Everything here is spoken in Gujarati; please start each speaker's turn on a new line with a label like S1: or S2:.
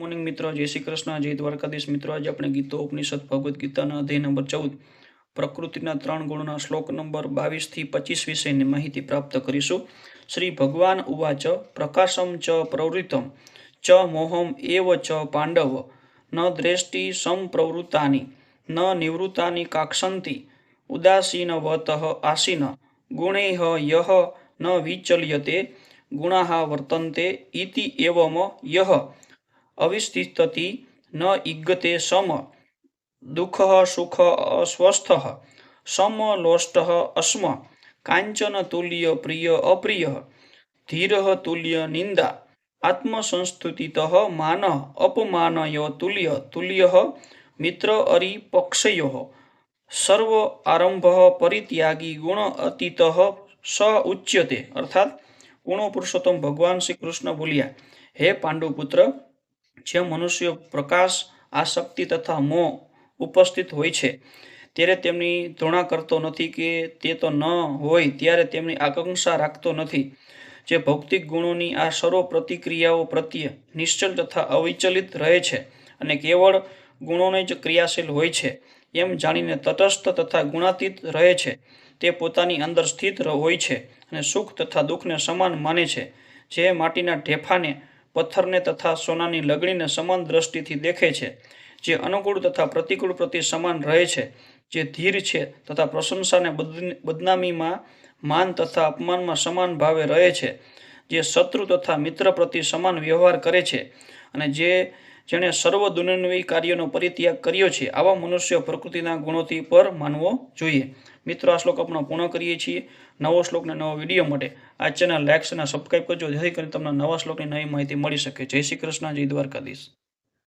S1: મોર્નિંગ મિત્રો, જય શ્રી કૃષ્ણ. જય દ્વારકાધીશ મિત્રો, આજે આપણે ગીતો ઉપનિષદ ભગવદ્ ગીતાના અધ્યાય નંબર ચૌદ પ્રકૃતિના ત્રણ ગુણના શ્લોક નંબર બાવીસથી પચીસ વિષયની માહિતી પ્રાપ્ત કરીશું. શ્રી ભગવાન ઉવાચ પ્રકાશમ ચ પ્રવૃત્તમ, ચ મોહમ એવ ચ પાંડવ, ન દ્રેષ્ટિ સંપ્રવૃત્તાની, ન નિવૃત્તાની કાક્ષંતિ, ઉદાસીનવતઃ આસીન, ગુણેહ યહ ન વિચલ્યતે ગુણાઃ વર્તન્તે, ઇતિ એવમ યહ અવિસ્થિતતિ ન ઈગતે સમ, દુઃખ સુખ અસ્વસ્થ સમલોષ્ટ અસ્મ, કાંચન તુલ્ય પ્રિય અપ્રિય, ધીર તુલ્ય નિંદા, આત્મસંસ્તુતિત માન, અપમાનય તુલ્ય તુલ્ય, મિત્ર અરિપક્ષયો સર્વ આરંભ પરિત્યાગી ગુણ અતીત સ ઉચ્યતે, અર્થાત ગુણો પુરુષોત્તમ ભગવાન શ્રી કૃષ્ણ બોલ્યા હે પાંડુપુત્ર જે મનુષ્ય પ્રકાશ, આસક્તિ તથા મોહ ઉપસ્થિત હોય છે, ત્યારે તેમની ધૃણા કરતો નથી કે તે તો ન હોય ત્યારે તેમની આકાંક્ષા રાખતો નથી. જે ભૌતિક ગુણોની આ સર્વ પ્રતિક્રિયાઓ પ્રત્યે નિશ્ચલ તથા અવિચલિત રહે છે અને કેવળ ગુણોને જ ક્રિયાશીલ હોય છે, એમ જાણીને તટસ્થ તથા ગુણાતીત રહે છે. તે પોતાની અંદર સ્થિત હોય છે અને સુખ તથા દુઃખને સમાન માને છે, જે માટીના ઢેફાને પથ્થરને તથા સોનાની લગણીને સમાન દ્રષ્ટિથી દેખે છે, જે અનુકૂળ તથા પ્રતિકૂળ પ્રતિ સમાન રહે છે, જે ધીર છે તથા પ્રશંસાને બદ- બદનામીમાં માન તથા અપમાનમાં સમાન ભાવે રહે છે, જે શત્રુ તથા મિત્ર પ્રતિ સમાન વ્યવહાર કરે છે અને જે જેણે સર્વ દુનિયાવી કાર્યનો પરિત્યાગ કર્યો છે, આવા મનુષ્ય પ્રકૃતિના ગુણોથી પર માનવો જોઈએ. મિત્રો, આ શ્લોક આપણે પૂર્ણ કરીએ છીએ નવો શ્લોકને નવો વીડિયો માટે. આ ચેનલ લાઇક્સ અને સબસ્ક્રાઈબ કરજો, જેથી કરીને તમને નવા શ્લોકની નવી માહિતી મળી શકે. જય શ્રી કૃષ્ણ, જય દ્વારકાધીશ.